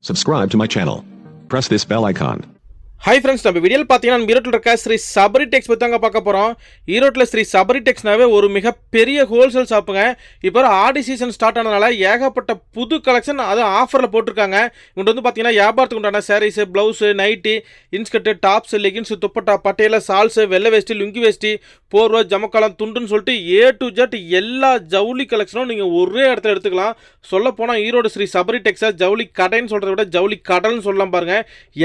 Subscribe to my channel. Press this bell icon. Hi friends நம்ம வீடியோவில் பார்த்தீங்கன்னா நம்ம ஈரோட்டில் இருக்க ஸ்ரீ சபரி டெக்ஸ் பற்றி தாங்க பார்க்க போகிறோம் ஈரோட்டில் ஸ்ரீ சபரி டெக்ஸ்னாவே ஒரு மிகப்பெரிய ஹோல்சேல் ஷாப்புங்க. இப்போ ஆடி சீசன் ஸ்டார்ட் ஆனதுனால ஏகப்பட்ட புது கலெக்ஷன் அது ஆஃபரில் போட்டிருக்காங்க. இவங்க வந்து பார்த்தீங்கன்னா வியாபாரத்துக்கு உண்டான sarees blouse nightie inskirt tops leggings dupatta பட்டையில shawls வெள்ளை வேஷ்டி லுங்கி வேஷ்டி போர்வை ஜமக்காலம் துண்டுன்னு சொல்லிட்டு ஏ டு ஜெட் எல்லா ஜவுளி கலெக்ஷனும் நீங்கள் ஒரே இடத்துல எடுத்துக்கலாம். சொல்ல போனால் ஈரோடு ஸ்ரீ சபரி டெக்ஸாக ஜவுளி கடைன்னு சொல்கிறத விட ஜவுளி கடல்னு சொல்லலாம் பாருங்கள்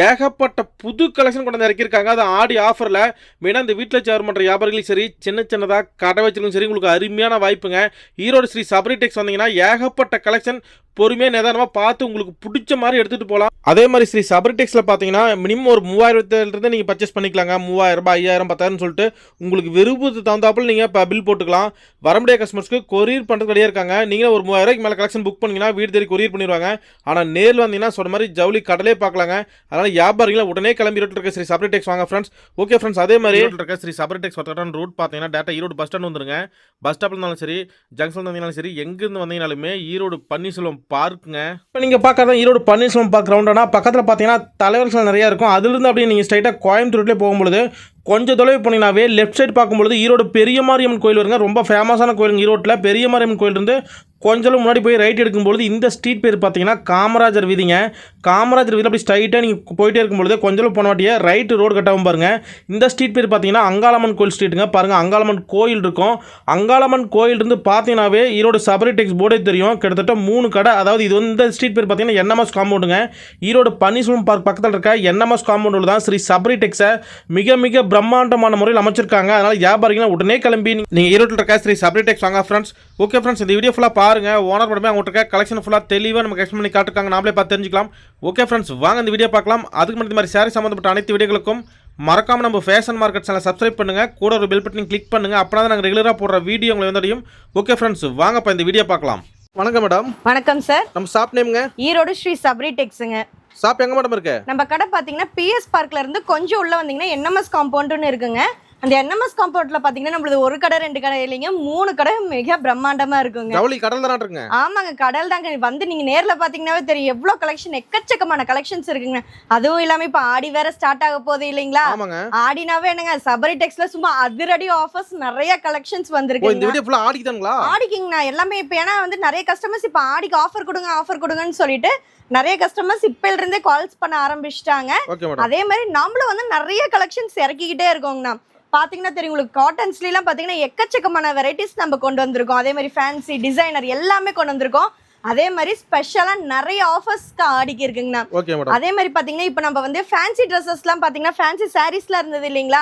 ஏகப்பட்ட புது கலெக்ஷன் கொண்டு வந்து இறக்கியிருக்காங்க. அது ஆடி ஆஃபரில் மெயினாக இந்த வீட்டில் சேர் பண்ணுற வியாபாரிகளும் சரி சின்ன சின்னதாக கடை வச்சிருக்கும் சரி உங்களுக்கு அருமையான வாய்ப்புங்க. ஈரோடு ஸ்ரீ சபரி டெக்ஸ் வந்தீங்கன்னா ஏகப்பட்ட கலெக்ஷன் பொறுமையாக நிதானமாக பார்த்து உங்களுக்கு பிடிச்ச மாதிரி எடுத்துகிட்டு போகலாம் அதே மாதிரி ஸ்ரீ சபரி டெக்ஸில் பார்த்தீங்கன்னா மினிமம் ஒரு மூவாயிரத்துலேருந்து நீங்கள் பர்ச்சேஸ் பண்ணிக்கலாங்க. மூவாயிரம் ரூபாய் ஐயாயிரம் பத்தாயிரம் சொல்லிட்டு உங்களுக்கு விருப்பத்துக்கு தகுந்தாப்புல நீங்கள் இப்போ பில் போட்டுக்கலாம். வர முடியாத கஸ்டமர்ஸ்க்கு கொரியர் பண்ணுறது கிடையாது இருக்காங்க. நீங்கள் ஒரு மூவாயிரம் மேலே கலெக்ஷன் புக் பண்ணீங்கன்னா வீடு தேடி கொரியர் பண்ணிடுவாங்க. ஆனால் நேரில் வந்தீங்கன்னா சொன்ன மாதிரி ஜவுளி கடலே பார்க்கலாங்க. அதனால் வியாபாரிகளை உடனே கிளம்பி ஈரோட்டில் இருக்க ஸ்ரீ சபரி டெக்ஸ் வாங்க ஃப்ரெண்ட்ஸ் ஓகே ஃப்ரெண்ட்ஸ் அதே மாதிரி ஈரோட்டில் இருக்க ஸ்ரீ சபரி டெக்ஸ் ஒருத்தரான ரூட் பார்த்தீங்கன்னா டேட்டா ஈரோடு பஸ் ஸ்டாண்ட் வந்துருங்க. பஸ் ஸ்டாப்பில் இருந்தாலும் சரி ஜங்ஷன் வந்தீங்கனாலும் சரி எங்கேருந்து வந்தீங்கனாலுமே ஈரோடு பன்னீர்செல்வம் பார்க்குங்க. இப்போ நீங்கள் பார்க்கறதா ஈரோடு பன்னீர்செல்வம் பார்க் ரவுண்டானா பக்கத்தில் பார்த்தீங்கன்னா தலைவர்கள் நிறையா இருக்கும். அதுலேருந்து அப்படியே நீங்கள் ஸ்ட்ரைட்டாக கோயம்புத்தூர்லேயே போகும்பொழுது கொஞ்சம் தொலைவு போனீங்கன்னாவே லெஃப்ட் சைடு பார்க்கும்பொழுது ஈரோடு பெரிய மாரியம்மன் கோயில் வருங்க. ரொம்ப ஃபேமஸான கோயிலுங்க. ஈரோட்டில் பெரிய மாரியம்மன் கோயில் இருந்து கொஞ்சம் முன்னாடி போய் ரைட் எடுக்கும்பொழுது இந்த ஸ்ட்ரீட் பேர் பார்த்தீங்கன்னா காமராஜர் வீதிங்க. காமராஜர் வீதியில் அப்படி ஸ்ட்ரைட்டாக நீங்கள் போயிட்டே இருக்கும்பொழுது கொஞ்சம் போன வாட்டியே ரைட்டு ரோடு கட்டாகவும் பாருங்க. இந்த ஸ்ட்ரீட் பேர் பார்த்தீங்கன்னா அங்காளம்மன் கோயில் ஸ்ட்ரீட்டுங்க பாருங்கள் அங்காளம்மன் கோயில் இருக்கும். அங்காளம்மன் கோயில் இருந்து பார்த்தீங்கன்னாவே ஈரோடு சபரி டெக்ஸ் போர்டே தெரியும். கிட்டத்தட்ட மூணு கடை. அதாவது இது வந்து இந்த ஸ்ட்ரீட் பேர் பார்த்தீங்கன்னா என்எம்எஸ் காம்பவுண்டுங்க ஈரோடு பன்னீர்செல்வம் பார்க் பக்கத்தில் இருக்க என்எம்எஸ் காம்பவுண்டில் தான் ஸ்ரீ சபரி டெக்ஸை மிக மிக பிரம்மாண்டமான முறையில் அமைச்சிருக்காங்க. அதனால் வியாபாரிகள் உடனே கிளம்பி நீங்கள் ஈரோட்டில் இருக்க ஸ்ரீ சபரி டெக்ஸ் வாங்க ஃப்ரெண்ட்ஸ் ஓகே ஃப்ரெண்ட்ஸ் இந்த வீடியோ ஃபுல்லாக பாருங்க ஓனர் மட்டுமே அவங்க இருக்க கலெக்ஷன் ஃபுல்லாக தெளிவாக நமக்கு எக்ஸ்பிளைன் பண்ணி காட்டுருக்காங்க. நாமளே பார்த்து தெரிஞ்சுக்கலாம். ஓகே ஃப்ரெண்ட்ஸ் வாங்க இந்த வீடியோ பார்க்கலாம். அதுக்கு மட்டும் மாதிரி சாரி சம்மந்தப்பட்ட அனைத்து வீடியோகளுக்கும் மறக்காம நம்ம ஃபேஷன் மார்க்கெட் சேனல் சப்ஸ்கிரைப் பண்ணுங்க. கூட ஒரு பெல் பட்டன் கிளிக் பண்ணுங்க. அப்பனா தான் நாங்கள் ரெகுலராக போடுற வீடியோ உங்களை வந்தடையும் ஓகே ஃப்ரெண்ட்ஸ் வாங்கப்பா இந்த வீடியோ பார்க்கலாம். வணக்கம் மேடம் வணக்கம் சார் நம்ம ஷாப் நேமுங்க ஈரோடு ஸ்ரீ சபரி டெக்ஸுங்க. ஷாப் எங்க மேடம் இருக்கு? நம்ம கடை பார்த்தீங்கன்னா பிஎஸ் பார்க்ல இருந்து கொஞ்சம் உள்ள வந்தீங்கன்னா என்எம்எஸ் காம்பவுண்டுன்னு இருக்குங்க. அந்த என்எம்எஸ் காம்பவுண்ட்ல பார்த்தீங்கன்னா நம்மளது ஒரு கடை ரெண்டு கடை இல்லைங்க. மூணு கடை மிக பிரம்மாண்டமா இருக்குங்க. ஜவுளி கடல் தானே இருக்குங்க ஆமாங்க கடல் தாங்க வந்து நீங்க நேர்ல பாத்தீங்கன்னாவே தெரியும். எவ்வளவு கலெக்ஷன் எக்கச்சக்கமான கலெக்ஷன்ஸ் இருக்குங்க. அதுவும் இல்லாம இப்ப ஆடி வேற ஸ்டார்ட் ஆக போகுது இல்லைங்களா? ஆமாங்க. ஆடினாவே என்னங்க சபரி டெக்ஸ்ல சும்மா அதிரடி ஆஃபர்ஸ் நிறைய கலெக்ஷன்ஸ் ஓ இந்த வந்திருக்கு வீடியோ ஃபுல்லாக ஆடிக்குதாங்களா ஆடிக்கிங்கண்ணா எல்லாமே இப்போ ஏன்னா வந்து நிறைய கஸ்டமர்ஸ் இப்போ ஆடிக்கு ஆஃபர் கொடுங்க ஆஃபர் கொடுங்கன்னு சொல்லிட்டு நிறைய கஸ்டமர்ஸ் இப்பல இருந்தே கால்ஸ் பண்ண ஆரம்பிச்சிட்டாங்க. அதே மாதிரி நம்மளும் வந்து நிறைய கலெக்ஷன்ஸ் இறக்கிக்கிட்டே இருக்கோங்கண்ணா. பாத்தீங்கன்னா தெரியும் உங்களுக்கு காட்டன்ஸ்லாம் பாத்தீங்கன்னா எக்கச்சக்கமான வெரைட்டிஸ் நம்ம கொண்டு வந்திருக்கோம். அதே மாதிரி ஃபேன்சி டிசைனர் எல்லாமே கொண்டு வந்திருக்கோம். அதே மாதிரி ஸ்பெஷலா நிறைய ஆஃபர்ஸ்க்கு ஆடிக்கு இருக்குங்கண்ணா. அதே மாதிரி பாத்தீங்கன்னா இப்போ நம்ம வந்து ஃபேன்சி ட்ரெஸ்ஸஸ்லாம் பாத்தீங்கன்னா ஃபேன்சி சாரீஸ்லாம் இருந்தது இல்லைங்களா?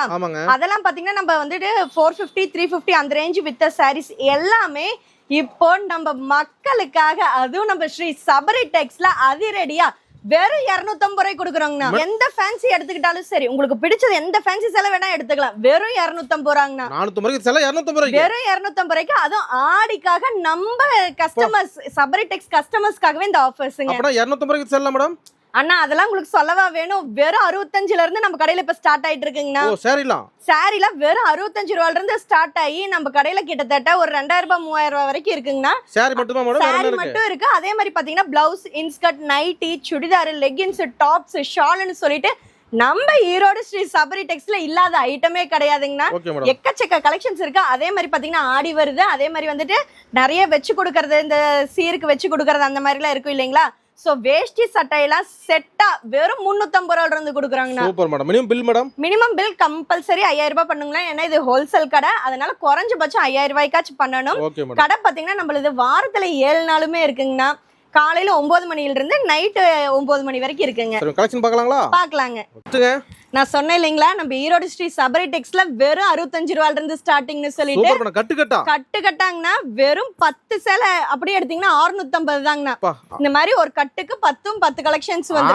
அதெல்லாம் பாத்தீங்கன்னா நம்ம வந்துட்டு ஃபோர் ஃபிஃப்டி த்ரீ ஃபிஃப்டி அந்த ரேஞ்ச் வித்த சாரீஸ் எல்லாமே இப்போ நம்ம மக்களுக்காக அதுவும் நம்ம ஸ்ரீ சபரி டெக்ஸ்ல அதிரடியா வெறும் இரநூத்தம்பது ரூபாய் கொடுக்குறோங்கண்ணா. எந்த ஃபேன்சி எடுத்துக்கிட்டாலும் சரி உங்களுக்கு பிடிச்சது எந்த ஃபேன்சி செலவு வேணா எடுத்துக்கலாம். வெறும் இரநூத்தம்பது ரூபாங்கண்ணா. நானூற்றம்பது ரூபாய்க்கு இரநூத்தம்பது ரூபாய்க்கு? வெறும் இரநூத்தம்பது ரூபாய்க்கு அதுவும் ஆடிக்காக நம்ம கஸ்டமர்ஸ் சபரி டெக்ஸ் கஸ்டமர்ஸ்க்காகவே இந்த ஆஃபர்ஸுங்க இரநூத்தம்பது ரூபாய்க்கு செல்லலாம் மேடம்? அண்ணா அதெல்லாம் உங்களுக்கு சொல்லவா வேணும்? வெறும் அறுபத்தஞ்சுல இருந்து நம்ம கடையில இப்ப ஸ்டார்ட் ஆயிட்டு இருக்குங்கண்ணா. சரிலாம்? சாரில வெறும் அறுபத்தஞ்சு ரூபாயில இருந்து ஸ்டார்ட் ஆகி நம்ம கடையில கிட்டத்தட்ட ஒரு ரெண்டாயிரம் ரூபாய் மூவாயிரம் ரூபாய் வரைக்கும் இருக்குங்கண்ணா. சாரி மட்டுமா சாரி இருக்கு? மட்டும் இருக்கு. அதே மாதிரி பாத்தீங்கன்னா blouse inskirt nightie churidar leggings tops ஷால்னு சொல்லிட்டு நம்ம ஈரோடு ஸ்ரீ சபரி டெக்ஸ்ல இல்லாத ஐட்டமே கிடையாதுங்கண்ணா. எக்கச்சக்க கலெக்ஷன்ஸ் இருக்கு. அதே மாதிரி பாத்தீங்கன்னா ஆடி வருது. அதே மாதிரி வந்துட்டு நிறைய வச்சு கொடுக்கறது இந்த சீருக்கு வச்சு கொடுக்கறது அந்த மாதிரிலாம் இருக்கும் இல்லைங்களா? சோ வேஷ்டி சட்டையெல்லாம் செட்டா வெறும் முன்னூத்தம்பது ரூபாயில இருந்து கொடுக்குறாங்கண்ணா. Super madam. Minimum bill madam minimum bill compulsory ஐயாயிரம் ரூபாய் பண்ணுங்களேன். ஏன்னா இது ஹோல்சேல் கடை. அதனால குறைஞ்சபட்சம் ஐயாயிரம் ரூபாய்க்காச்சும் பண்ணணும். கடை பார்த்தீங்கன்னா நம்மளது வாரத்துல ஏழு நாளுமே இருக்குங்கண்ணா. காலையில ஒன்பது மணில இருந்து நைட்டு ஒன்பது மணி வரைக்கும் இருக்குங்க. கலெக்ஷன் வச்சுங்க நான் சொன்னேன் இல்லைங்களா நம்ம ஈரோடு ஸ்ரீ சபரி டெக்ஸ்ல வெறும் அறுபத்தஞ்சு ரூபாயில இருந்து ஸ்டார்டிங்னு சொல்லிட்டு சூப்பர் மேடம் கட்டு கட்டா கட்டு கட்டாங்கன்னா வெறும் பத்து சேலை அப்படியே எடுத்தீங்கன்னா 650 தாங்கண்ணா. இந்த மாதிரி ஒரு கட்டுக்கு பத்தும் பத்து கலெக்ஷன்ஸ் வந்து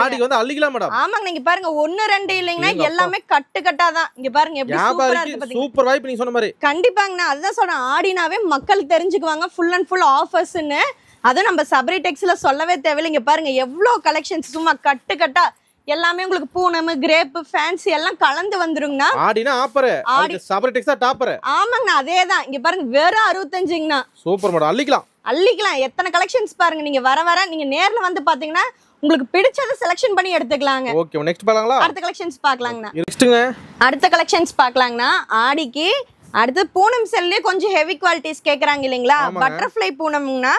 ஆமாங்க நீங்க பாருங்க ஒண்ணு ரெண்டு இல்லைங்கன்னா. எல்லாமே கட்டு கட்டா தான். இங்க பாருங்க எப்படி சூப்பரா இருக்கு சூப்பர் வாய்ப்பு நீங்க சொன்ன மாதிரி. கண்டிப்பாங்கண்ணா அதுதான் சொல்றேன் ஆடினாவே மக்கள் தெரிஞ்சுக்குவாங்க ஃபுல் அண்ட் ஃபுல் ஆஃபர்ஸ்னு அதுவும் நம்ம சபரி டெக்ஸ்ல சொல்லவே தேவையில்லை. இங்க பாருங்க எவ்வளோ கலெக்ஷன்ஸ் சும்மா கட்டு கட்டா எல்லாமே உங்களுக்கு பூனம் கிரேப் ஃபேன்சி எல்லாம் கலந்து வந்துருங்கண்ணா. ஆடினா ஆப்பர் ஆடி- சபரி டெக்ஸ் டாப்பர் ஆமாங்கண்ணா அதே தான் இங்க பாருங்க வெறும் அறுபத்தஞ்சுங்கண்ணா. Super madam அள்ளிக்கலாம். அள்ளிக்கலாம். எத்தனை கலெக்ஷன்ஸ் பாருங்க நீங்க வர வர நீங்க நேர்ல வந்து பாத்தீங்கன்னா உங்களுக்கு பிடிச்சதை செலெக்ஷன் பண்ணி எடுத்துக்கலாங்க. ஓகே நெக்ஸ்ட் பார்க்கலாங்களா? அடுத்த கலெக்ஷன்ஸ் பார்க்கலாங்கண்ணா. நெக்ஸ்ட்டுங்க அடுத்த கலெக்ஷன்ஸ் பார்க்கலாங்கண்ணா. ஆடிக்கு அடுத்து பூனம் செல்லே கொஞ்சம் ஹெவி குவாலிட்டிஸ் கேக்குறாங்க இல்லைங்களா. பட்டர்ஃப்ளை பூனம்னா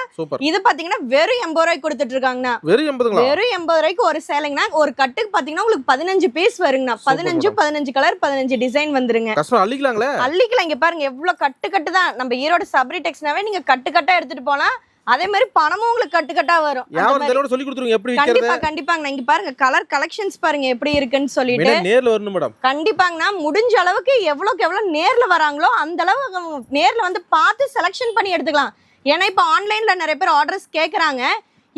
இது பாத்தீங்கன்னா வெறும் எண்பது ரூபாய்க்கு கொடுத்துட்டு இருக்காங்கண்ணா. வெறும் எண்பதுங்களா? வெறும் எண்பது ரூபாய்க்கு ஒரு சேலைங்கண்ணா. ஒரு கட்டுக்கு பாத்தீங்கன்னா உங்களுக்கு பதினஞ்சு பீஸ் வருங்கண்ணா. பதினஞ்சு பதினஞ்சு கலர் பதினஞ்சு டிசைன் வந்துருங்க. அள்ளிக்கலாங்களே? அள்ளிக்கலாம் இங்க பாருங்க எவ்வளவு கட்டு கட்டு தான். நம்ம ஈரோடு சபரி டெக்ஸ்னாவே நீங்க கட்டு கட்டா எடுத்துட்டு போலாம். அதே மாதிரி பணமும் உங்களுக்கு கட்டு கட்டா வரும். தடவை சொல்லி கொடுத்துருங்க எப்படி கண்டிப்பா கண்டிப்பாங்க. இங்க பாருங்க கலர் கலெக்ஷன்ஸ் பாருங்க எப்படி இருக்குன்னு சொல்லிட்டு. நேர்ல வரணும் மேடம். கண்டிப்பாங்கண்ணா. முடிஞ்ச அளவுக்கு எவ்வளோக்கு எவ்வளோ நேர்ல வராங்களோ அந்த அளவு அவங்க நேர்ல வந்து பார்த்து செலெக்ஷன் பண்ணி எடுத்துக்கலாம். ஏன்னா இப்போ ஆன்லைன்ல நிறைய பேர் ஆர்டர்ஸ் கேட்குறாங்க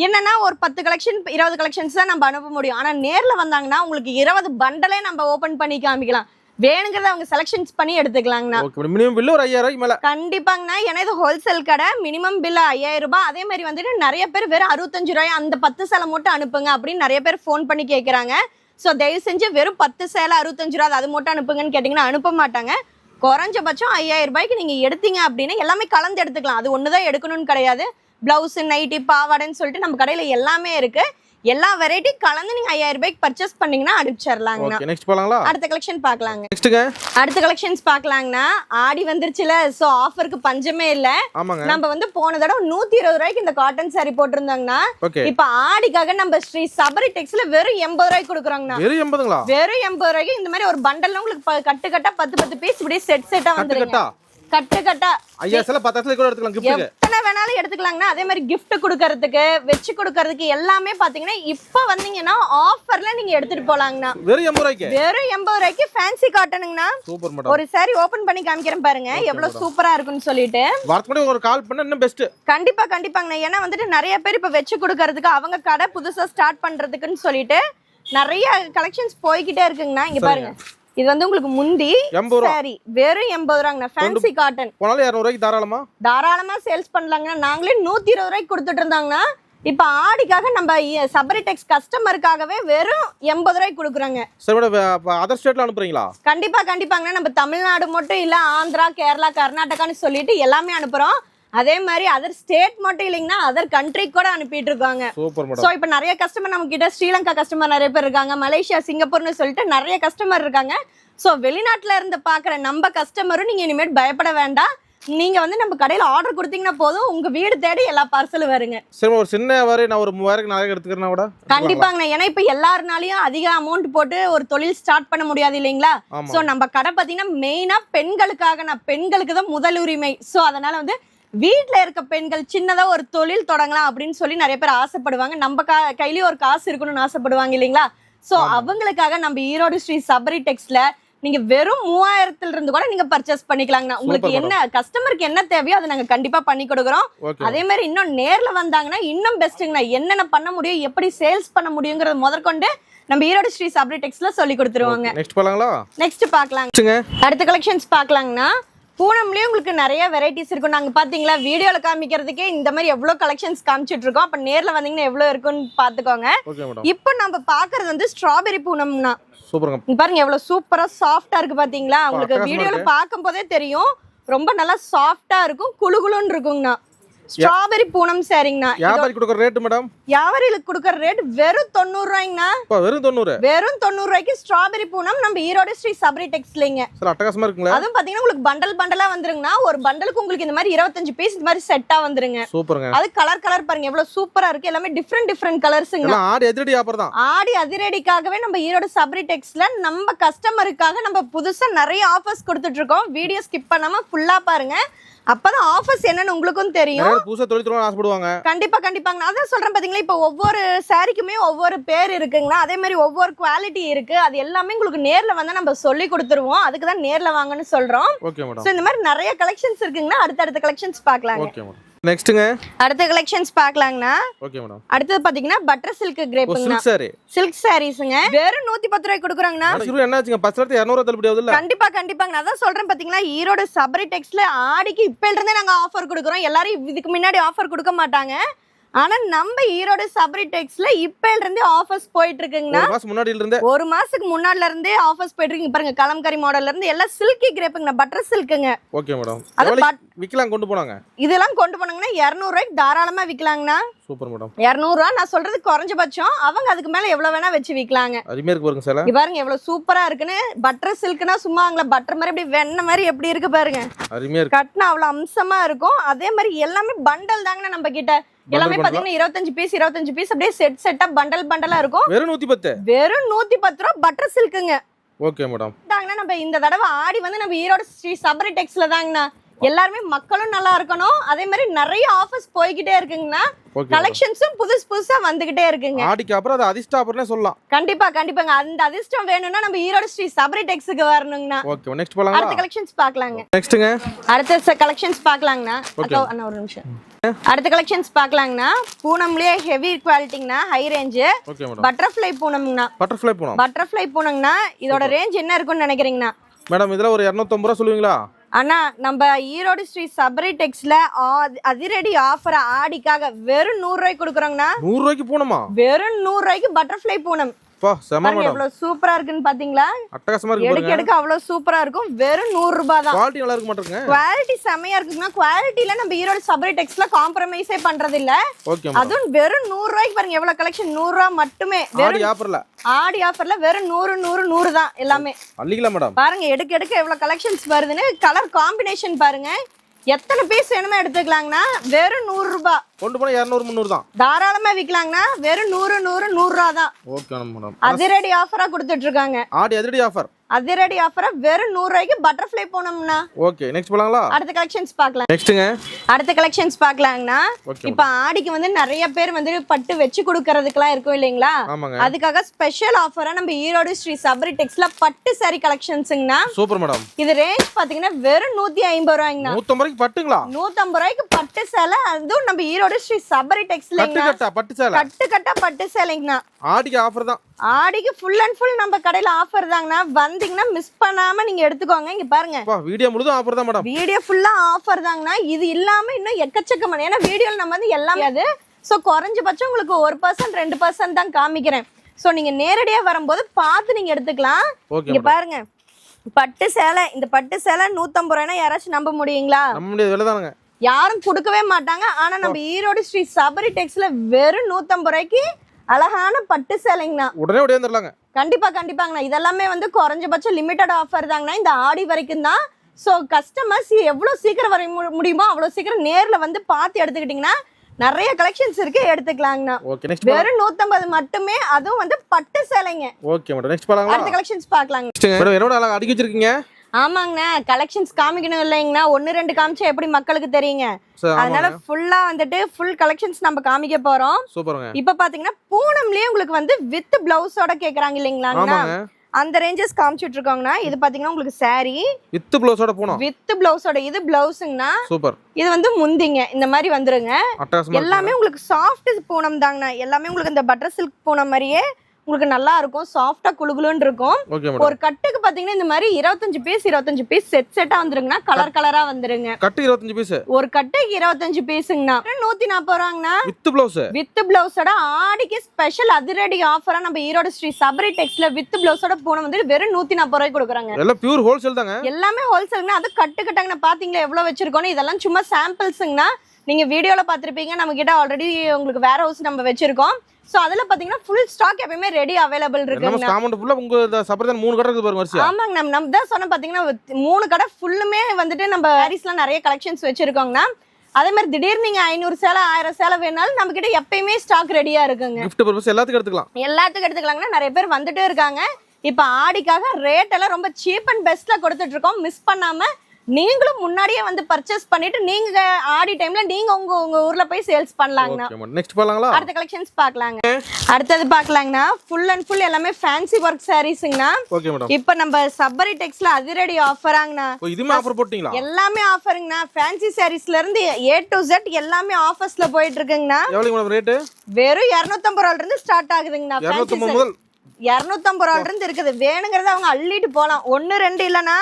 என்னன்னா ஒரு பத்து கலெக்ஷன் இருபது கலெக்ஷன்ஸ் தான் நம்ம அனுப்ப முடியும். ஆனா நேர்ல வந்தாங்கன்னா உங்களுக்கு இருபது பண்டலே நம்ம ஓபன் பண்ணி காமிக்கலாம். வேணுங்கிறத அவங்க செலெக்ஷன்ஸ் பண்ணி எடுத்துக்கலாங்கண்ணா. மினிமம் பில்லு ஒரு ஐயாயிரம் மேல. கண்டிப்பாங்கண்ணா. ஏன்னா இது ஹோல்சேல் கடை. மினிமம் பில் ஐயாயிரம் ரூபாய். அதே மாதிரி வந்துட்டு நிறைய பேர் வெறும் அறுபத்தஞ்சு ரூபாய் அந்த பத்து சேலை மட்டும் அனுப்புங்க அப்படின்னு நிறைய பேர் ஃபோன் பண்ணி கேட்குறாங்க ஸோ தயவு செஞ்சு வெறும் பத்து சேலை அறுபத்தஞ்சு ரூபா அது மட்டும் அனுப்புங்கன்னு கேட்டிங்கன்னா அனுப்ப மாட்டாங்க. குறைஞ்சபட்சம் ஐயாயிரம் ரூபாய்க்கு நீங்கள் எடுத்தீங்க அப்படின்னா எல்லாமே கலந்து எடுத்துக்கலாம். அது ஒன்று தான் எடுக்கணும்னு கிடையாது. ப்ளவுஸு நைட்டி பாவாடைன்னு சொல்லிட்டு நம்ம கடையில் எல்லாமே இருக்கு. எல்லா வெரைட்டி கலந்து நீங்கள் ஐயாயிரம் ரூபாய்க்கு பர்ச்சேஸ் பண்ணீங்கன்னா அனுப்பிச்சிடலாங்கண்ணா ஓகே நெக்ஸ்ட் போலாங்களா? அடுத்த கலெக்ஷன் பார்க்கலாங்க. நெக்ஸ்ட்டுங்க அடுத்த கலெக்ஷன்ஸ் பார்க்கலாங்கண்ணா. ஆடி வந்துருச்சுல ஸோ ஆஃபருக்கு பஞ்சமே இல்லை. நம்ம வந்து போன தடவை நூத்தி இருபது ரூபாய்க்கு இந்த காட்டன் saree போட்டிருந்தாங்கன்னா இப்ப ஆடிக்காக நம்ம ஸ்ரீ சபரி டெக்ஸ்ல வெறும் எண்பது ரூபாய்க்கு கொடுக்குறாங்கண்ணா. வெறும் எண்பதுங்களா? வெறும் எண்பது ரூபாய்க்கு இந்த மாதிரி ஒரு பண்டல்ல உங்களுக்கு கட்டு கட்டா பத்து பத்து பீஸ் இப்படியே செட் செட்டா வந்துருங்க. கட்டா கட்டு கட்டா ஐயா சில பத்து கூட எடுத்துக்கலாம் கிஃப்ட்டுக்கு எத்தனை வேணாலும் எடுத்துக்கலாங்கண்ணா. அதே மாதிரி gift கொடுக்கறதுக்கு வச்சு கொடுக்கறதுக்கு எல்லாமே பாத்தீங்கன்னா இப்ப வந்தீங்கன்னா ஆஃபர்ல நீங்க எடுத்துட்டு போலாங்கண்ணா. வெறும் எண்பது ரூபாய்க்கு? வெறும் எண்பது ரூபாய்க்கு ஃபேன்சி காட்டனுங்கண்ணா சூப்பர் மேடம் ஒரு saree ஓபன் பண்ணி காமிக்கிறேன் பாருங்க. எவ்வளவு சூப்பரா இருக்குன்னு சொல்லிட்டு. வரத்து கூட ஒரு கால் பண்ண இன்னும் பெஸ்ட் கண்டிப்பா கண்டிப்பாங்கண்ணா. ஏன்னா வந்துட்டு நிறைய பேர் இப்ப வச்சு கொடுக்கறதுக்கு அவங்க கடை புதுசா ஸ்டார்ட் பண்றதுக்குன்னு சொல்லிட்டு நிறைய கலெக்ஷன்ஸ் போய்கிட்டே இருக்குங்கண்ணா. இங்க பாருங்க. இது வந்து உங்களுக்கு முந்தி. எண்பது ரூபா. சாரி வெறும் எண்பது ரூபாங்கண்ணா ஃபேன்சி காட்டன் போனாலும் இரநூறுவாய்க்கு தாராளமா? தாராளமா சேல்ஸ் பண்ணலாங்கண்ணா. நாங்களே நூத்தி இருபது ரூபாய்க்கு கொடுத்துட்டு இருந்தாங்கன்னா இப்ப ஆடிக்காக நம்ம இ- சபரி டெக்ஸ் கஸ்டமருக்காகவே வெறும் எண்பது ரூபாய்க்கு கொடுக்குறாங்க. சரி மேடம் அதர் ஸ்டேட்ல அனுப்புறீங்களா? கண்டிப்பா கண்டிப்பாங்கண்ணா. நம்ம தமிழ்நாடு மட்டும் இல்ல ஆந்திரா கேரளா கர்நாடகான்னு சொல்லிட்டு எல்லாமே அனுப்புறோம். அதே மாதிரி அதர் ஸ்டேட் மட்டும் இல்லைங்கன்னா அதர் கண்ட்ரி கூட அனுப்பிட்டு இருக்காங்க ஸோ இப்போ நிறைய கஸ்டமர் நம்ம கிட்ட ஸ்ரீலங்கா கஸ்டமர் நிறைய பேர் இருக்காங்க மலேசியா சிங்கப்பூர்னு சொல்லிட்டு நிறைய கஸ்டமர் இருக்காங்க. ஸோ வெளிநாட்டுல இருந்து பார்க்குற நம்ம கஸ்டமரும் நீங்க இனிமேல் பயப்பட வேண்டாம். நீங்க வந்து நம்ம கடையில ஆர்டர் கொடுத்தீங்கன்னா போதும். உங்க வீடு தேடி எல்லா பார்சலும் வருங்க. சரி ஒரு சின்ன வரை நான் ஒரு மூவாயிரம் நிறைய எடுத்துக்கிறேன்னா கூட? கண்டிப்பாங்கண்ணா. ஏன்னா இப்போ எல்லாருனாலையும் அதிக அமௌண்ட் போட்டு ஒரு தொழில் ஸ்டார்ட் பண்ண முடியாது இல்லைங்களா? ஸோ நம்ம கடை பார்த்தீங்கன்னா மெயினாக பெண்களுக்காக நான் பெண்களுக்கு தான் முதல் உரிமை ஸோ அதனால வந்து வீட்டில் இருக்க பெண்கள் சின்னதாக ஒரு தொழில் தொடங்கலாம் அப்படின்னு சொல்லி நிறைய பேர் ஆசைப்படுவாங்க. நம்ம கா கையிலயும் ஒரு காசு இருக்கணும்னு ஆசைப்படுவாங்க இல்லைங்களா? ஸோ. அவங்களுக்காக நம்ம ஈரோடு ஸ்ரீ சபரி டெக்ஸ்ல நீங்க வெறும் மூவாயிரத்துல இருந்து கூட நீங்க பர்ச்சேஸ் பண்ணிக்கலாங்கண்ணா உங்களுக்கு என்ன கஸ்டமருக்கு என்ன தேவையோ அதை நாங்க கண்டிப்பா பண்ணி கொடுக்குறோம். அதே மாதிரி இன்னும் நேர்ல வந்தாங்கன்னா இன்னும் பெஸ்ட்டுங்கண்ணா என்னென்ன பண்ண முடியும் எப்படி சேல்ஸ் பண்ண முடியுங்கிறத முதற்கொண்டு நம்ம ஈரோடு ஸ்ரீ சபரி டெக்ஸ்ல சொல்லி கொடுத்துருவாங்க. நெக்ஸ்ட் போலாங்களா? நெக்ஸ்ட் பார்க்கலாங்க வச்சுங்க. அடுத்த கலெக்ஷன்ஸ் பார்க்கலாங்கண்ணா பூனம்லயே உங்களுக்கு நிறைய வெரைட்டிஸ் இருக்கும். நாங்க பாத்தீங்களா வீடியோல காமிக்கிறதுக்கே இந்த மாதிரி எவ்வளவு கலெக்ஷன்ஸ் காமிச்சிட்டு இருக்கோம். அப்ப நேர்ல வந்தீங்கன்னா எவ்வளவு இருக்குன்னு மேடம் இப்போ நம்ம பாக்குறது வந்து ஸ்ட்ராபெரி பூனம்னா. சூப்பருங்க. பாருங்க எவ்வளவு சூப்பரா சாஃப்டா இருக்கு பாத்தீங்களா? உங்களுக்கு இருக்கு. பார்க்கும் போதே தெரியும். ரொம்ப நல்லா சாஃப்டா இருக்கும். குளு குளுன்னு இருக்குங்கண்ணா. ஸ்ட்ராபெரி பூனம் சாரிங்கண்ணா. வியாபாரி கொடுக்குற ரேட்டு மேடம் வியாபாரிகளுக்கு கொடுக்குற ரேட் வெறும் தொண்ணூறு ரூபாய்ங்கண்ணா வெறும் தொண்ணூறு. வெறும் தொண்ணூறு ரூபாய்க்கு ஸ்ட்ராபெரி பூனம் நம்ம ஈரோடு ஸ்ரீ சபரி டெக்ஸ்ட்லிங்க சார் அட்டகாசமா இருக்குங்களா? அதுவும் பாத்தீங்கன்னா உங்களுக்கு பண்டல் பண்டலா வந்துருங்கண்ணா. ஒரு பண்டலுக்கு உங்களுக்கு இந்த மாதிரி இருபத்தஞ்சு பீஸ் இந்த மாதிரி செட்டா வந்துருங்க. சூப்பருங்க. அது கலர் கலர் பாருங்க எவ்வளவு சூப்பரா இருக்கு. எல்லாமே டிஃப்ரெண்ட் டிஃப்ரெண்ட் கலர்ஸுங்க ஆடி எதிரடி வியாபாரம் தான். ஆடி அதிரடிக்காகவே நம்ம ஈரோடு சபரி டெக்ஸ்ட்ல நம்ம கஸ்டமருக்காக நம்ம புதுசா நிறைய ஆஃபர்ஸ் கொடுத்துட்டு இருக்கோம். வீடியோ ஸ்கிப் பண்ணாம ஃபுல்லா பாருங்க. அப்பதான் ஆஃபர்ஸ் என்னன்னு உங்களுக்கும் தெரியும். புதுசா தொழில் தொடங்க ஆசைப்படுவாங்க. கண்டிப்பா கண்டிப்பாங்க நான் அதான் சொல்றேன் பாத்தீங்களா இப்போ ஒவ்வொரு சாரிக்குமே ஒவ்வொரு பேர் இருக்குங்கண்ணா அதே மாதிரி ஒவ்வொரு குவாலிட்டி இருக்கு. அது எல்லாமே உங்களுக்கு நேர்ல வந்தா நம்ம சொல்லி கொடுத்துருவோம். அதுக்கு தான் நேர்ல வாங்கன்னு சொல்றோம். ஓகே மேடம் இந்த மாதிரி நிறைய கலெக்ஷன்ஸ் இருக்குங்கண்ணா அடுத்தடுத்த கலெக்ஷன்ஸ் பார்க்கலாங்க. ஓகே மேடம் நெக்ஸ்ட்டுங்க. அடுத்த கலெக்ஷன்ஸ் பார்க்கலாங்கண்ணா. Okay madam. அடுத்தது பாத்தீங்கன்னா பட்டர் சில்க் கிரேப்புங்கண்ணா சில்க் சாரி சில்க் சாரீஸுங்க வெறும் நூத்தி பத்து ரூபாய்க்கு கொடுக்குறாங்கண்ணா. சிறு என்ன ஆச்சுங்க பத்து லட்சத்து இரநூறுவா தள்ளுபடி ஆகுதுல்ல? கண்டிப்பா கண்டிப்பாங்க நான் தான் சொல்றேன் பாத்தீங்களா ஈரோடு சபரி டெக்ஸ்ட்ல ஆடிக்கு இப்ப இருந்தே நாங்க ஆஃபர் கொடுக்குறோம். எல்லாரும் இதுக்கு முன்னாடி ஆஃபர் கொடுக்க மாட்டாங்க. ஆனா நம்ம ஈரோடு சபரி டெக்ஸ்ட்ல இப்ப இருந்தே ஆஃபர்ஸ் போயிட்டு இருக்குங்கண்ணா முன்னாடியில இருந்தே ஒரு மாசத்துக்கு முன்னாடில இருந்தே ஆஃபர்ஸ் போயிட்டு இருக்கு பாருங்க கலம்கரி மாடல்ல இருந்து எல்லாம் சில்கி கிரேப்புங்கண்ணா பட்டர் சில்க்குங்க ஓகே மேடம் அது விற்கலாம் கொண்டு போனாங்க? இதெல்லாம் கொண்டு போனாங்கன்னா இரநூறுவாய்க்கு தாராளமா விற்கலாங்கண்ணா சூப்பர் மேடம் இரநூறுவா நான் சொல்றது குறைஞ்சபட்சம். அவங்க அதுக்கு மேல எவ்வளவு வேணா வச்சு விற்கலாங்க அருமையாக இருக்கு பாருங்க சேலை. பாருங்க எவ்வளவு சூப்பரா இருக்குன்னு. பட்டர் சில்க்னா சும்மா அவங்கள பட்டர் மாதிரி அப்படி வெண்ணெய் மாதிரி எப்படி இருக்கு பாருங்க. அருமையாக இருக்கு. கட்டினா அவ்வளவு அம்சமா இருக்கும். அதே மாதிரி எல்லாமே பண்டல் தாங்கண்ணா நம்ம கிட்ட எல்லாமே? பாத்தீங்கன்னா இருபத்தஞ்சு பீஸ் இருபத்தஞ்சு பீஸ் அப்படியே செட் செட்டா பண்டல் பண்டலா இருக்கும். வெறும் நூற்றி பத்து வெறும் நூத்தி பத்து ரூபா பட்டர் சில்க்குங்க ஓகே மேடம் தாங்கண்ணா நம்ம இந்த தடவை ஆடி வந்து நம்ம ஈரோடு ஸ்ரீ சபரி டெக்ஸ்ல தாங்கண்ணா. எல்லாருமே மக்களும் நல்லா இருக்கணும். அதே மாதிரி நிறைய ஆஃபர்ஸ் போய்கிட்டே இருக்குங்கண்ணா. கலெக்ஷன்ஸும் புதுசு புதுசா வந்துகிட்டே இருக்குங்க. ஆடிக்கு அப்புறம் அது அதிர்ஷ்டாபுரம்னே சொல்லலாம். கண்டிப்பா கண்டிப்பாங்க. அந்த அதிர்ஷ்டம் வேணும்னா நம்ம ஈரோடு ஸ்ரீ சபரி டெக்ஸுக்கு வரணுங்கண்ணா. ஓகே நெக்ஸ்ட் அடுத்த போகலாங்களா கலெக்ஷன்ஸ் பார்க்கலாங்க. நெக்ஸ்ட்டுங்க அடுத்த கலெக்ஷன்ஸ் பார்க்கலாங்கண்ணா. அண்ணா ஒரு நிமிஷம். அடுத்த கலெக்ஷன்ஸ் பார்க்கலாங்கண்ணா. பூனம்லயே ஹெவி குவாலிட்டிங்கண்ணா ஹை ரேஞ்சு பட்டர்ஃப்ளை பூனம்ங்கண்ணா. பட்டர்ஃப்ளை போனோம். பட்டர்ஃப்ளை பூனம்னா இதோட ரேஞ்ச் என்ன இருக்கும்னு நினைக்கிறீங்கண்ணா? மேடம் இதில் ஒரு இரநூத்தம்பது ரூபா சொல்லுவீங்களா? அண்ணா நம்ம ஈரோடு ஸ்ரீ சபரி டெக்ஸ்ல அதிரடி ஆஃபர் ஆடிக்காக வெறும் நூறு ரூபாய்க்கு கொடுக்குறோங்கண்ணா. நூறுரூவாய்க்கு போகணுமா? வெறும் நூறு ரூபாய்க்கு பட்டர்ஃப்ளை பூனம். பா செம பாருங்க மேடம். எவ்வளவு சூப்பரா இருக்குன்னு பாத்தீங்களா? இருக்கு எடுக்க எடுக்க அவ்வளவு சூப்பரா இருக்கும். வெறும் நூறு ரூபாய் தான். குவாலிட்டி நல்லா இருக்க மாட்டேங்க குவாலிட்டி செமையா இருக்குங்கன்னா குவாலிட்டில நம்ம ஈரோடு சபரி டெக்ஸ்ல காம்ப்ரமைஸே பண்றது இல்ல. ஓகே மேடம் அதுவும் வெறும் நூறு ரூபாய்க்கு பாருங்க எவ்வளவு கலெக்ஷன் நூறு ரூபாய் மட்டுமே. ஆடி ஆஃபரில் ஆடி ஆஃபர்ல வெறும் நூறு நூறு நூறு தான் எல்லாமே. அள்ளிக்கலாம் மேடம் பாருங்க எடுக்க எடுக்க எவ்வளவு கலெக்ஷன்ஸ் வருதுன்னு. கலர் காம்பினேஷன் பாருங்க. எத்தனை பீஸ் வேணுமோ எடுத்துக்கலாங்கண்ணா? வெறும் நூறு ரூபாய் கொண்டு போனால் இரநூறு முந்நூறு தான். தாராளமா விற்கலாங்கண்ணா வெறும் நூறு நூறு நூறு ரூபா தான் ஓகே மேடம். அதிரடி ஆஃபரா கொடுத்துட்டு இருக்காங்க. ஆடி அதிரடி ஆஃபர் அதிரடி ஆஃபரா வெறும் நூறு ரூபாய்க்கு பட்டர்ஃப்ளை போனோம்னா. ஓகே நெக்ஸ்ட் போகலாங்களா அடுத்த கலெக்ஷன்ஸ் பார்க்கலாம். நெக்ஸ்ட்டுங்க அடுத்த கலெக்ஷன்ஸ் பார்க்கலாங்கண்ணா. இப்ப ஆடிக்கு வந்து நிறைய பேர் வந்து பட்டு வச்சு கொடுக்கறதுக்குலாம் இருக்கும் இல்லைங்களா? அதுக்காக ஸ்பெஷல் ஆஃபரா நம்ம ஈரோடு ஸ்ரீ சபரி டெக்ஸ்ல பட்டு சாரி கலெக்ஷன்ஸுங்கண்ணா சூப்பர் மேடம் இது ரேஞ்ச் பாத்தீங்கன்னா வெறும் நூத்தி ஐம்பது ரூபாய்ங்கண்ணா. நூற்றம்பது ரூபாய்க்கு பட்டுங்களா? நூத்தம்பது ரூபாய்க்கு பட்டு சேலை அதுவும் நம்ம ஈரோடு ஸ்ரீ சபரி கட்டு டெக்ஸ்லங்கண்ணா கட்டா பட்டு சேலை? கட்டு கட்டா பட்டு சேலைங்கண்ணா. ஆடிக்கு ஆஃபர் தான். ஆடிக்கு ஃபுல் அண்ட் ஃபுல் நம்ம கடையில ஆஃபர் தாங்கண்ணா. வந்தீங்கன்னா மிஸ் பண்ணாம நீங்க எடுத்துக்கோங்க. இங்க பாருங்க. வீடியோ முழுதும் ஆஃபர் தான் மேடம் வீடியோ ஃபுல்லா ஆஃபர் தாங்கண்ணா. இது இல்லாம இன்னும் எக்கச்சக்கமான ஏன்னா வீடியோல நம்ம வந்து எல்லாமே அது. ஸோ குறைஞ்சபட்சம் உங்களுக்கு ஒரு பர்சன்ட் ரெண்டு பர்சன்ட் தான் காமிக்கிறேன். ஸோ நீங்க நேரடியா வரும்போது பார்த்து நீங்க எடுத்துக்கலாம். இங்க பாருங்க. பட்டு சேலை. இந்த பட்டு சேலை நூத்தம்பது ரூபாய்னா யாராச்சும் நம்ப முடியுங்களா? யாரும் கொடுக்கவே மாட்டாங்க. ஆனா நம்ம ஈரோடு ஸ்ரீ சபரி டெக்ஸ்ல வெறும் நூத்தம்பது ரூபாய்க்கு அழகான பட்டு சேலைங்கண்ணா. உடனே வந்துடலாங்க கண்டிப்பா கண்டிப்பாங்கண்ணா. இதெல்லாமே வந்து குறைஞ்சபட்சம் லிமிட்டட் ஆஃபர் தாங்கண்ணா. இந்த ஆடி வரைக்கும் தான். ஸோ கஸ்டமர்ஸ் எவ்வளோ சீக்கிரம் வர முடியுமோ அவ்வளோ சீக்கிரம் நேர்ல வந்து பார்த்து எடுத்துக்கிட்டிங்கன்னா நிறைய கலெக்ஷன்ஸ் இருக்கு எடுத்துக்கலாங்கண்ணா. வெறும் நூத்தம்பது மட்டுமே அதுவும் வந்து பட்டு சேலைங்க. ஓகே மேடம் நெக்ஸ்ட் போகலாங்களா அடுத்த கலெக்ஷன்ஸ் பார்க்கலாங்க. மேடம் என்னோட அழகா அடுக்கி வச்சிருக்கீங்க? ஆமாங்கண்ணா கலெக்ஷன்ஸ் காமிக்கணும் இல்லைங்கண்ணா. ஒன்று ரெண்டு காமிச்சா எப்படி மக்களுக்கு தெரியுங்க? சார் அதனால ஃபுல்லா வந்துட்டு ஃபுல் கலெக்ஷன்ஸ் நம்ம காமிக்க போறோம். சூப்பருங்க. இப்ப பாத்தீங்கன்னா பூனம்லயே உங்களுக்கு வந்து வித் பிளவுஸோட கேக்குறாங்க இல்லைங்களாங்கண்ணா? அந்த ரேஞ்சஸ் காமிச்சிட்டு இருக்காங்கண்ணா. இது பாத்தீங்கன்னா உங்களுக்கு saree. வித்து ப்ளவுஸோட போனோம். வித் பிளவுஸோட இது பிளவுஸுங்கண்ணா சூப்பர். இது வந்து முந்திங்க. இந்த மாதிரி வந்துருங்க. எல்லாமே உங்களுக்கு சாஃப்ட் பூனம் தாங்கண்ணா எல்லாமே உங்களுக்கு இந்த பட்டர் சில்க் பூனம் மாதிரியே உங்களுக்கு நல்லா இருக்கும் சாஃப்டா குளுகுலுன்னு இருக்கும். ஒரு கட்டுக்கு பாத்தீங்கன்னா இந்த மாதிரி இருபத்தஞ்சு பீஸ் இருபத்தஞ்சு பீஸ் செட் செட்டா வந்துருங்கண்ணா கலர் கலரா வந்துருங்க. கட்டு இருபத்தஞ்சு பீஸ் ஒரு கட்டுக்கு இருபத்தஞ்சு பீஸுங்கண்ணா நூத்தி நாற்பது ரூபாங்கண்ணா. வித்து ப்ளவுஸ் வித் பிளவுஸோட ஆடிக்கு ஸ்பெஷல் அதிரடி ஆஃபரா நம்ம ஈரோடு ஸ்ரீ சபரி டெக்ஸ்ல வித் பிளவுஸோட பூனம் வந்து வெறும் நூத்தி நாற்பது ரூபாய்க்கு கொடுக்குறாங்க. எல்லாம் பியூர் ஹோல்சேல் தாங்க. எல்லாமே ஹோல்சேலுங்கண்ணா அது கட்டு கட்டாங்கண்ணா. பாத்தீங்களா எவ்வளவு வச்சிருக்கோன்னு இதெல்லாம் சும்மா சாம்பிள்ஸுங்கண்ணா நீங்க வீடியோல பாத்திருப்பீங்க நம்ம கிட்ட ஆல்ரெடி உங்களுக்கு வேற ஹவுஸ் நம்ம வச்சிருக்கோம். சோ அதுல பாத்தீங்கன்னா ஃபுல் ஸ்டாக் எப்பயுமே ரெடி அவைலபிள் நம்ம இருக்குங்கண்ணா காமௌண்ட் ஃபுல்லா உங்க இந்த சப்பரதான் மூணு கடை இருக்குது பாருங்க ஆமாங்க நம்ம நம்ம தான் சொன்ன பாத்தீங்கன்னா with மூணு கடை ஃபுல்லுமே வந்துட்டு நம்ம சாரீஸ்லாம் நிறைய கலெக்ஷன்ஸ் வச்சிருக்கோங்கண்ணா அதே மாதிரி திடீர்னு நீங்க ஐநூறு சேலை ஆயிரம் சேலை வேணாலும் நம்ம கிட்ட எப்பயுமே ஸ்டாக் ரெடியா இருக்குங்க. Gift பர்பஸ் எல்லாத்துக்கும் எடுத்துக்கலாம். எல்லாத்துக்கும் எடுத்துக்கலாங்கன்னா நிறைய பேர் வந்துட்டே இருக்காங்க. இப்போ ஆடிக்காக ரேட் எல்லாம் ரொம்ப சீப் அண்ட் பெஸ்ட்ல கொடுத்துட்டு இருக்கோம். மிஸ் பண்ணாம நீங்களும் முன்னாடியே வந்து பர்ச்சேஸ் பண்ணிட்டு நீங்க ஆடி டைம்ல நீங்க உங்க உங்க ஊர்ல போய் சேல்ஸ் பண்ணலாங்கண்ணா. நெக்ஸ்ட் போலாங்களா அடுத்த கலெக்ஷன்ஸ் பார்க்கலாங்க. அடுத்தது பார்க்கலாங்கண்ணா. ஃபுல் அண்ட் ஃபுல் எல்லாமே ஃபேன்சி ஒர்க் சாரீஸுங்கண்ணா ஓகே மேடம் இப்போ நம்ம சப்பரி டெக்ஸ்ல அதிரடி ஆஃபராங்கண்ணா ஓ இதுமே ஆஃபர் போட்டீங்களா? எல்லாமே ஆஃபருங்கண்ணா ஃபேன்சி சாரீஸ்ல இருந்து ஏ டு Z எல்லாமே ஆஃபர்ஸ்ல போயிட்டு இருக்குங்கண்ணா. எவ்வளவு மேடம் ரேட்டு வெறும் இரநூத்தம்பது ரூபாயில இருந்து ஸ்டார்ட் ஆகுதுங்கண்ணா இரநூத்தி ஃபேன்சி முதல் இரநூத்தம்பது ரூபாயில இருந்து இருக்குது. வேணுங்கிறத அவங்க அள்ளிட்டு போலாம். ஒண்ணு ரெண்டு இல்லனா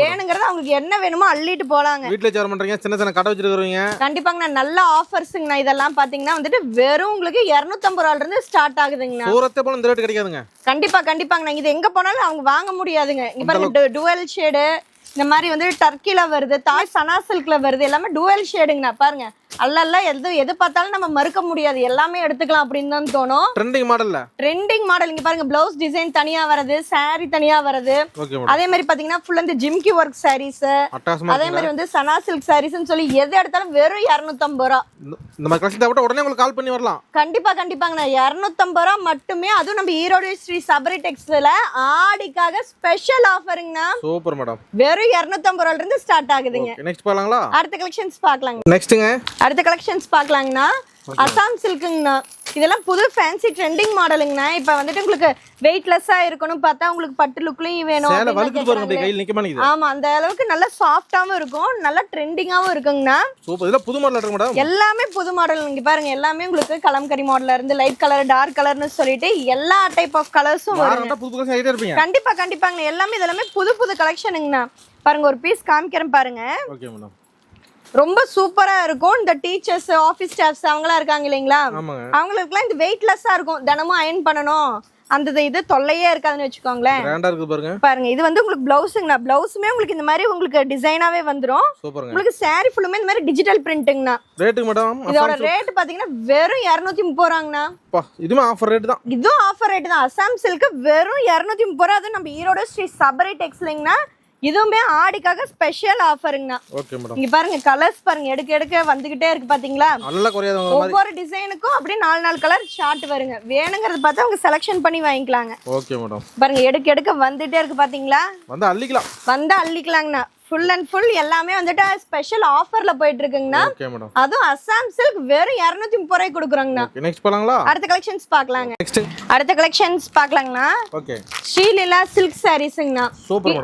வேணுங்கிறத அவங்களுக்கு என்ன வேணுமோ அள்ளிட்டு போலாங்க. வீட்ல சேர் பண்றீங்க சின்ன சின்ன கடை வச்சிருக்கிறவங்க கண்டிப்பாங்கண்ணா நல்ல ஆஃபர்ஸுங்கண்ணா இதெல்லாம் பாத்தீங்கன்னா வந்துட்டு வெறும் உங்களுக்கு இரநூத்தம்பது ரூபாயில இருந்து ஸ்டார்ட் ஆகுதுங்கண்ணா. சூரத்தை போல இந்த ரேட் கிடைக்காதுங்க. கண்டிப்பா கண்டிப்பாங்கண்ணா இது எங்க போனாலும் அவங்க வாங்க முடியாதுங்க. பாருங்க டுவெல் ஷேடு இந்த மாதிரி வந்து டர்க்கில வருது தாய் சனா சில்க்ல வருது எல்லாமே டுவல் ஷேடுங்கண்ணா பாருங்க அல்லல்ல எது எது பார்த்தாலும் நம்ம மறுக்க முடியாது. எல்லாமே எடுத்துக்கலாம் அப்படின்னு தான் தோணும். ட்ரெண்டிங் மாடல்ல ட்ரெண்டிங் மாடல் இங்க பாருங்க பிளவுஸ் டிசைன் தனியா வருது saree தனியா வருது அதே மாதிரி பாத்தீங்கன்னா ஃபுல் இந்த ஜிம்கி ஒர்க் சாரீஸ் அதே மாதிரி வந்து சனா சில்க் சாரீஸ்னு சொல்லி எது எடுத்தாலும் வெறும் இரநூத்தம்பது ரூபா. இந்த- மாதிரி கலெக்ஷன் தேவைப்பட்ட உடனே உங்களுக்கு கால் பண்ணி வரலாம். கண்டிப்பா கண்டிப்பாங்கண்ணா. இரநூத்தம்பது ரூபா மட்டுமே அதுவும் நம்ம ஈரோடு ஸ்ரீ சபரி டெக்ஸ்ல ஆடிக்காக ஸ்பெஷல் ஆஃபருங்கண்ணா சூப்பர் மேடம் வெறும் இரநூத்தம்பது ரூபால இருந்து ஸ்டார்ட் ஆகுதுங்க நெக்ஸ்ட் பார்க்கலாங்களா? அடுத்த கலெக்ஷன்ஸ் பார்க்கலாங்க. நெக்ஸ்ட்டுங்க அடுத்த கலெக்ஷன்ஸ் பார்க்கலாங்கண்ணா. அசாம் சில்க்குங்கண்ணா இதெல்லாம் புது ஃபேன்சி ட்ரெண்டிங் மாடலுங்கண்ணா இப்போ வந்துட்டு உங்களுக்கு வெயிட்லெஸ்ஸாக இருக்கணும் பார்த்தா உங்களுக்கு பட்டு லுக்லையும் வேணும் சேலை அப்படின்னு வழுக்குது பாருங்க அப்படியே கேக்குறாங்களே. கையில் நிக்க மாட்டேங்குது. ஆமா அந்த அளவுக்கு நல்ல சாஃப்டாவும் இருக்கும் நல்ல ட்ரெண்டிங்காவும் இருக்குங்கண்ணா. புது மாடல் எல்லாமே புது மாடல் இங்க பாருங்க எல்லாமே உங்களுக்கு கலம்கரி மாடல்ல இருந்து லைட் கலர் டார்க் கலர்னு சொல்லிட்டு எல்லா டைப் ஆஃப் கலர்ஸும் வாரம் புது புது ஐடியா இருப்பீங்க. கண்டிப்பா கண்டிப்பாங்க எல்லாமே இதெல்லாமே புது புது கலெக்ஷனுங்கண்ணா பாருங்க ஒரு பீஸ் காமிக்கிறேன் பாருங்க. ஓகே மேடம் ரொம்ப சூப்பரா இருக்கும். இந்த டீச்சர்ஸ் ஆஃபீஸ் ஸ்டாஃப்ஸ் அவங்களாம் இருக்காங்க இல்லைங்களா? அவங்களுக்குலாம் இது வெயிட்லெஸ்ஸா இருக்கும். தினமும் அயன் பண்ணணும். அந்த இது- தொல்லையே இருக்காதுன்னு வச்சுக்கோங்களேன். பாருங்க. பாருங்க இது வந்து உங்களுக்கு பிளவுஸுங்கண்ணா பிளவுஸுமே உங்களுக்கு இந்த மாதிரி உங்களுக்கு டிசைனாவே வந்துரும். சூப்பருங்க. உங்களுக்கு saree ஃபுல்லுமே இந்த மாதிரி டிஜிட்டல் மேடம் இதோட ரேட் பாத்தீங்கன்னா வெறும் இரநூத்தி முப்பது ரூபாங்கண்ணா இதுவுமே ஆஃபர் ரேட் தான். இதுவும் ஆஃபர் ரேட் தான். அசாம் சில்க்கு வெறும் இரநூத்தி முப்பது ரூபா. அதுவும் நம்ம ஈரோட ஸ்ரீ சபரி டெக்ஸ்லிங்கண்ணா இதுவுமே ஆடிக்காக ஸ்பெஷல் ஆஃபருங்கண்ணா ஓகே மேடம் இங்க பாருங்க கலர்ஸ் பாருங்க எடுக்க எடுக்க வந்துகிட்டே இருக்கு பாத்தீங்களா? நல்லா குறையாதவங்க மாதிரி. ஒவ்வொரு டிசைனுக்கும் அப்படியே நாலு நாலு கலர் ஷார்ட் வருங்க. வேணுங்கிறத பார்த்து அவங்க செலெக்ஷன் பண்ணி வாங்கிக்கலாங்க. ஓகே மேடம் பாருங்க எடுக்க எடுக்க வந்துட்டே இருக்கு பாத்தீங்களா? வந்து அள்ளிக்கலாம். வந்து அள்ளிக்கலாங்கண்ணா. ஃபுல் அண்ட் ஃபுல் எல்லாமே வந்துட்டு ஸ்பெஷல் ஆஃபர்ல போயிட்டு இருக்குங்கண்ணா அதுவும் அசாம் சில்க் வெறும் இரநூத்தி முப்பது ரூபாய் கொடுக்குறோங்கண்ணா நெக்ஸ்ட் போலாங்களா? அடுத்த கலெக்ஷன்ஸ் பார்க்கலாங்க. நெக்ஸ்ட் அடுத்த கலெக்ஷன்ஸ் பார்க்கலாங்கண்ணா. ஓகே ஸ்ரீலீலா சில்க் சாரீஸுங்கண்ணா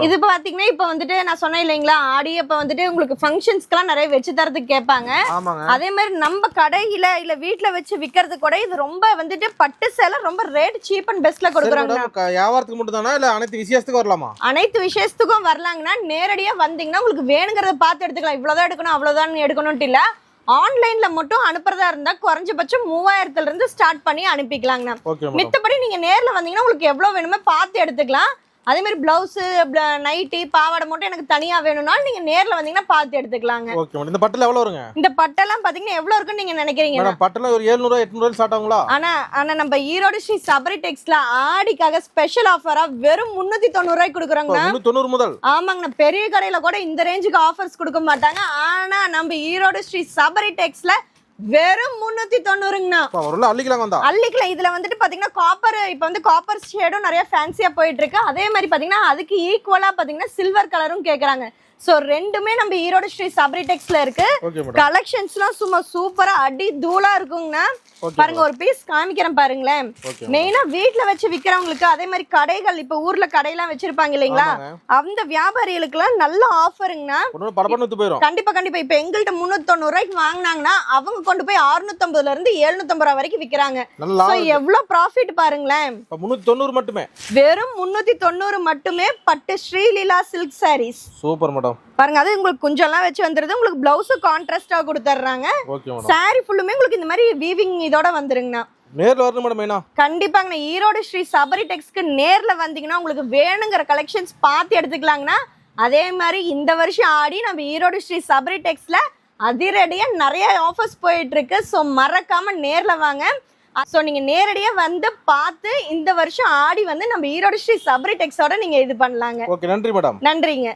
இது பாத்தீங்கன்னா இப்போ வந்துட்டு நான் சொன்னேன் இல்லைங்களா ஆடி அப்ப வந்துட்டு உங்களுக்கு ஃபங்க்ஷன்ஸ்க்குலாம் நிறைய வச்சு தரதுக்கு கேட்பாங்க. அதே மாதிரி நம்ம கடையில இல்ல வீட்ல வச்சு விக்கிறது கூட இது ரொம்ப வந்துட்டு பட்டு சேலை ரொம்ப ரேட் சீப் அண்ட் பெஸ்ட்ல கொடுக்குறாங்க வியாபாரத்துக்கு மட்டும் தானா இல்ல அனைத்து விசேஷத்துக்கு வரலாமா? அனைத்து விஷயத்துக்கும் வரலாங்கன்னா நேரடியா வந்தீங்கன்னா உங்களுக்கு வேணுங்கிறத பார்த்து எடுத்துக்கலாம். இவ்வளவுதான் எடுக்கணும் அவ்வளவுதான் எடுக்கணும்ட்டு இல்ல. ஆன்லைன்ல மட்டும் அனுப்புறதா இருந்தா குறைஞ்சபட்சம் மூவாயிரத்துல இருந்து ஸ்டார்ட் பண்ணி அனுப்பிக்கலாங்கண்ணா. மித்தபடி நீங்க நேர்ல வந்தீங்கன்னா உங்களுக்கு எவ்வளவு வேணுமோ பார்த்து எடுத்துக்கலாம். அதே மாதிரி பிளவுஸ் நைட்டி பாவாடை மட்டும் எனக்கு தனியா வேணும்னாலும் நீங்க நேர்ல வந்தீங்கன்னா பார்த்து எடுத்துக்கலாங்க. ஓகே மேடம் இந்த பட்டில் எவ்வளோ வருங்க? இந்த பட்டெல்லாம் பாத்தீங்கன்னா எவ்வளவு இருக்குன்னு நீங்க நினைக்கிறீங்க? மேடம் பட்டில் ஒரு ஏழ்நூறுவா எட்நூறுவா ஸ்டார்ட் ஆகுங்களா ஆனா ஆனா நம்ம ஈரோடு ஸ்ரீ சபரி டெக்ஸ்ல ஆடிக்காக ஸ்பெஷல் ஆஃபரா வெறும் முன்னூத்தி தொண்ணூறு ரூபாய்க்கு கொடுக்குறாங்கண்ணா முந்நூற்றி தொண்ணூறு முதல்? ஆமாங்கண்ணா பெரிய கடையில கூட இந்த ரேஞ்சுக்கு ஆஃபர்ஸ் கொடுக்க மாட்டாங்க. ஆனா நம்ம ஈரோடு ஸ்ரீ சபரி டெக்ஸ்ல வெறும் முன்னூத்தி தொண்ணூறுங்கண்ணா. அப்பா ஒரு நாள் அள்ளிக்கலாங்க வந்தா. அள்ளிக்கல. இதுல வந்துட்டு பாத்தீங்கன்னா காப்பர் இப்போ வந்து காப்பர் ஷேடும் நிறைய ஃபேன்சியா போயிட்டு இருக்கு. அதே மாதிரி பாத்தீங்கன்னா அதுக்கு ஈக்குவலா பாத்தீங்கன்னா சில்வர் கலரும் கேக்குறாங்க. சோ ரெண்டுமே நம்ம ஈரோடு ஸ்ரீ சபரி டெக்ஸ்ல இருக்கு. கலெக்ஷன்ஸ்லாம் சும்மா சூப்பரா அடி தூளா இருக்குங்கண்ணா. பாருங்க ஒரு பீஸ் காமிக்கிறேன் பாருங்களேன். மெயினா வீட்ல வச்சு விக்கிறவங்களுக்கு அதே மாதிரி கடைகள் இப்ப ஊர்ல கடையெல்லாம் வச்சிருப்பாங்க இல்லைங்களா. அந்த வியாபாரிகளுக்குலாம் நல்ல ஆஃபருங்கண்ணா கண்டிப்பா கண்டிப்பா. இப்ப எங்கள்கிட்ட முன்னூத்தி தொண்ணூறு ரூபாய்க்கு வாங்குனாங்கன்னா அவங்க கொண்டு போய் 650 இருந்து 750 ரூபாய் வரைக்கும் விக்கிறாங்க. எவ்வளவு ப்ராஃபிட் பாருங்களேன். மட்டுமே. வெறும் முன்னூத்தி தொண்ணூறு மட்டுமே பட்டு Sreeleela silk sarees super madam. பாருங்க அது உங்களுக்கு குஞ்செல்லாம் வச்சு வந்துருது. உங்களுக்கு பிளவுஸும் கான்ட்ராஸ்டா மேடம். சாரி ஃபுல்லுமே உங்களுக்கு இந்த மாதிரி வீவிங் இதோட வந்துருங்கண்ணா. நேரில் வரணும் மேடம் மெயினா? கண்டிப்பாங்கண்ணா. ஈரோடு ஸ்ரீ சபரி டெக்ஸ்க்கு நேர்ல வந்தீங்கன்னா உங்களுக்கு வேணுங்கிற கலெக்ஷன்ஸ் பார்த்து எடுத்துக்கலாங்கண்ணா. அதே மாதிரி இந்த வருஷம் ஆடி நம்ம ஈரோடு ஸ்ரீ சபரி டெக்ஸ்ல அதிரடியா நிறைய ஆஃபர்ஸ் போயிட்டு இருக்கு ஸோ மறக்காம நேர்ல வாங்க. ஸோ நீங்க நேரடியா வந்து பார்த்து இந்த வருஷம் ஆடி வந்து நம்ம ஈரோடு ஸ்ரீ சபரி டெக்ஸோட நீங்க இது பண்ணலாங்க. ஓகே நன்றி மேடம். நன்றிங்க.